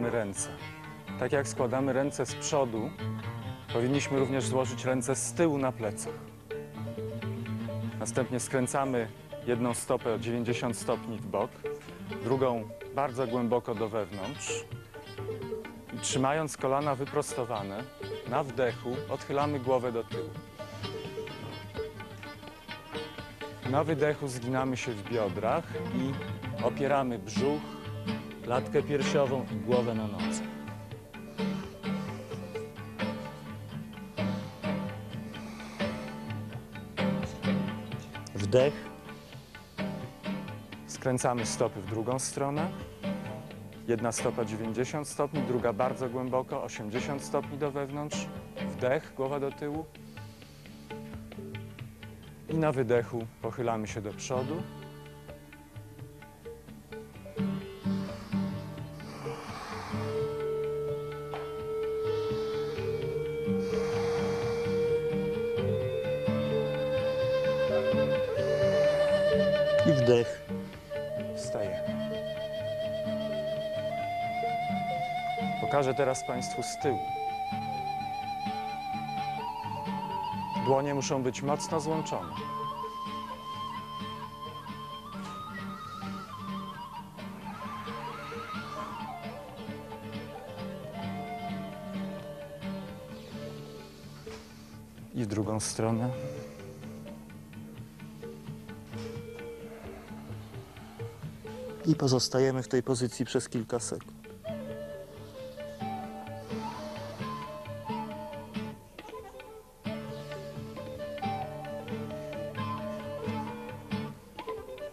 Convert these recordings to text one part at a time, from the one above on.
złóżmy ręce. Tak jak składamy ręce z przodu, powinniśmy również złożyć ręce z tyłu na plecach. Następnie skręcamy jedną stopę o 90 stopni w bok, drugą bardzo głęboko do wewnątrz. I trzymając kolana wyprostowane, na wdechu odchylamy głowę do tyłu. Na wydechu zginamy się w biodrach i opieramy brzuch, klatkę piersiową i głowę na nodze. Wdech. Skręcamy stopy w drugą stronę. Jedna stopa 90 stopni, druga bardzo głęboko, 80 stopni do wewnątrz. Wdech, głowa do tyłu. I na wydechu pochylamy się do przodu. I wdech. Wstajemy. Pokażę teraz Państwu z tyłu. Dłonie muszą być mocno złączone. I w drugą stronę. I pozostajemy w tej pozycji przez kilka sekund.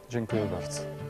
Dziękuję bardzo.